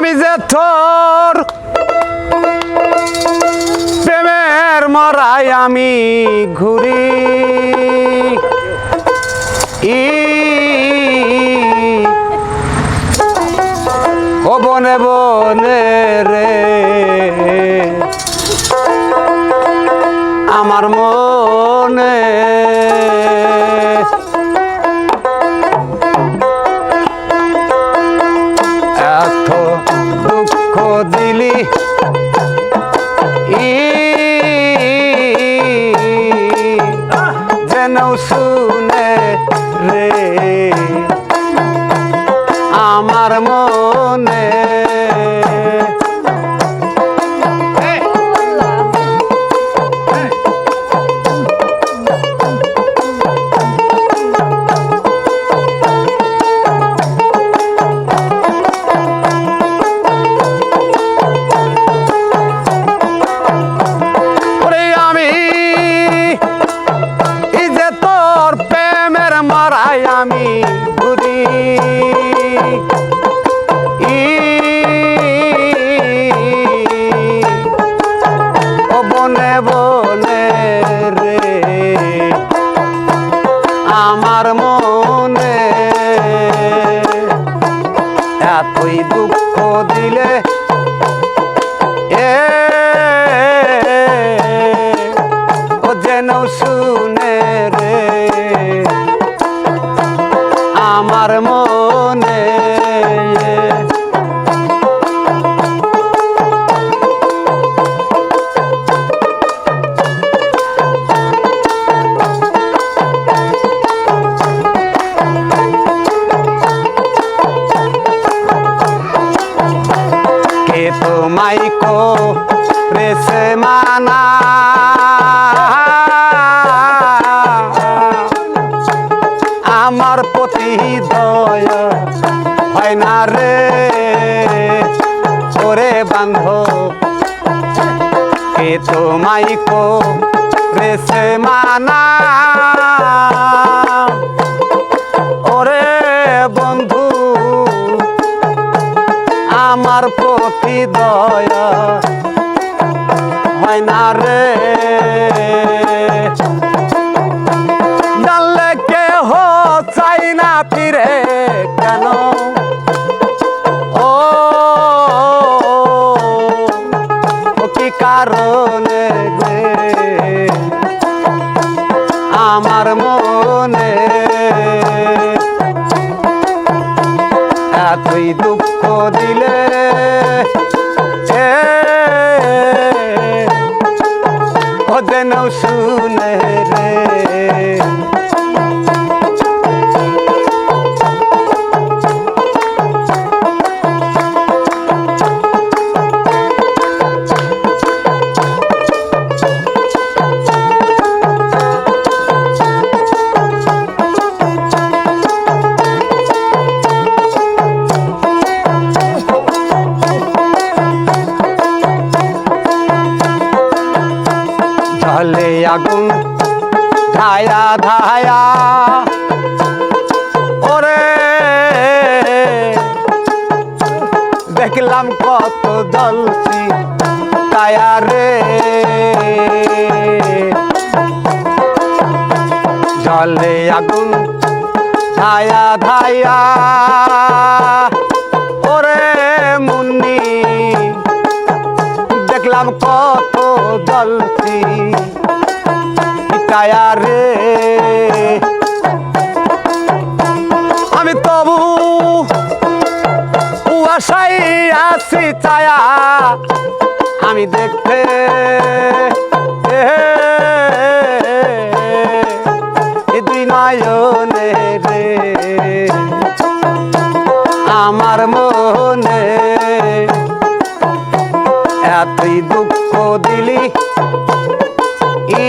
আমি যে তোর প্রেমের মরাই আমি ঘুরি। ই। বনে বনে রে আমার মনে যেন শুনে রে। এতই দুঃখ দিলে এ কো রেসে মানা ধায়া ধায়া। ওরে, দেখলাম কত জলসি কায়া রে। জলে আগুন ধায়া ধায়া। ওরে মুন্নি, দেখলাম কত জলছি কায়া রে। আমি তবু কুয়াশাই আছি ছায়া, আমি দেখতে দুই নয়নে রে। আমার মনে এতই দুঃখ দিলি ই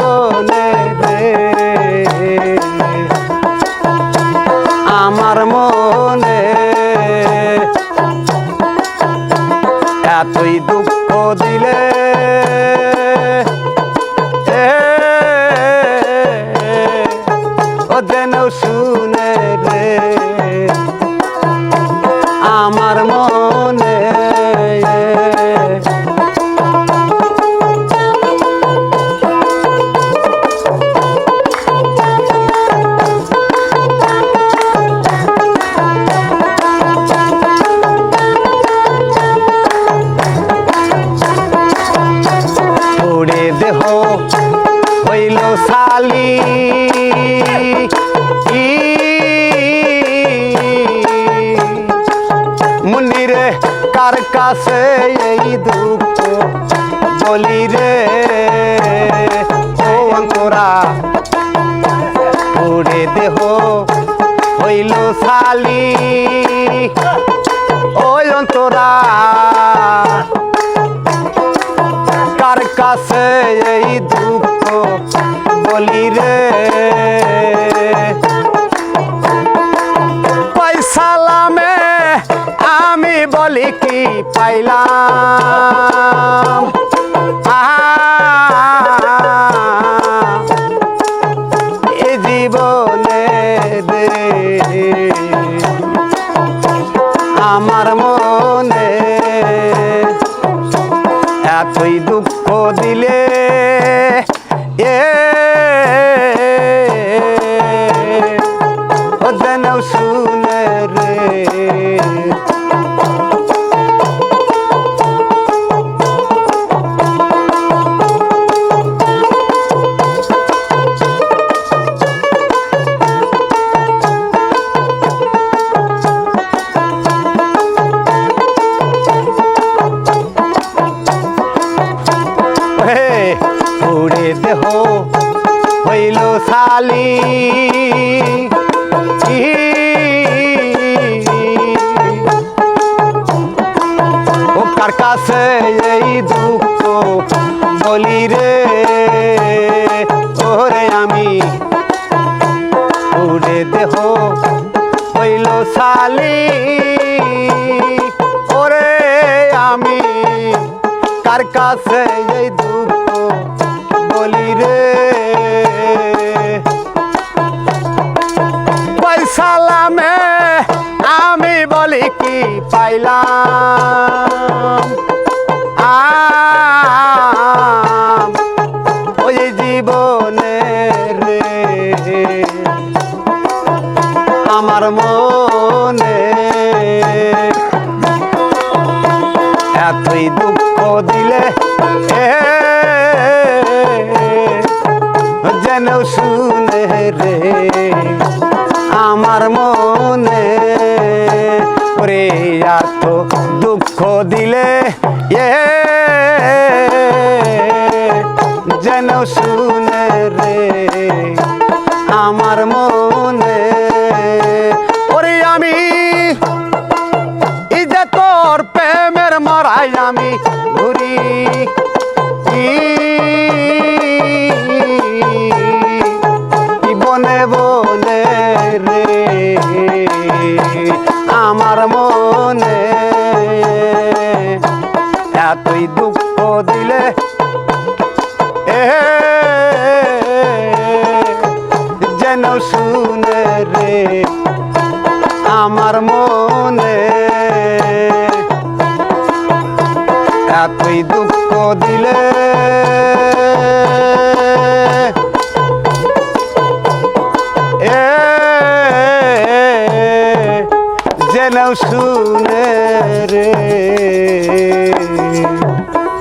ও ওই অন্তরা। কার কাছে এই দুঃখ বলি রে? পয়সালামে আমি বলি কি পাইলাম? আহা, দিলে কাছে এই দুঃখ। বলি রে ওরে আমি উড়ে দেহ হইল শালি। ওরে আমি কার কাছে এই দুঃখ? বলি রে পয়সালামে আমি বলি কি পাইলাম? যেন শুনে রে? আমার মনে রে এত দুঃখ দিলে এ যেন শুনে রে? আমার মনে আমার মনে। এতই দুঃখ দিলে যেন শুনে রে আমার মনে। এতই দুঃখ শুন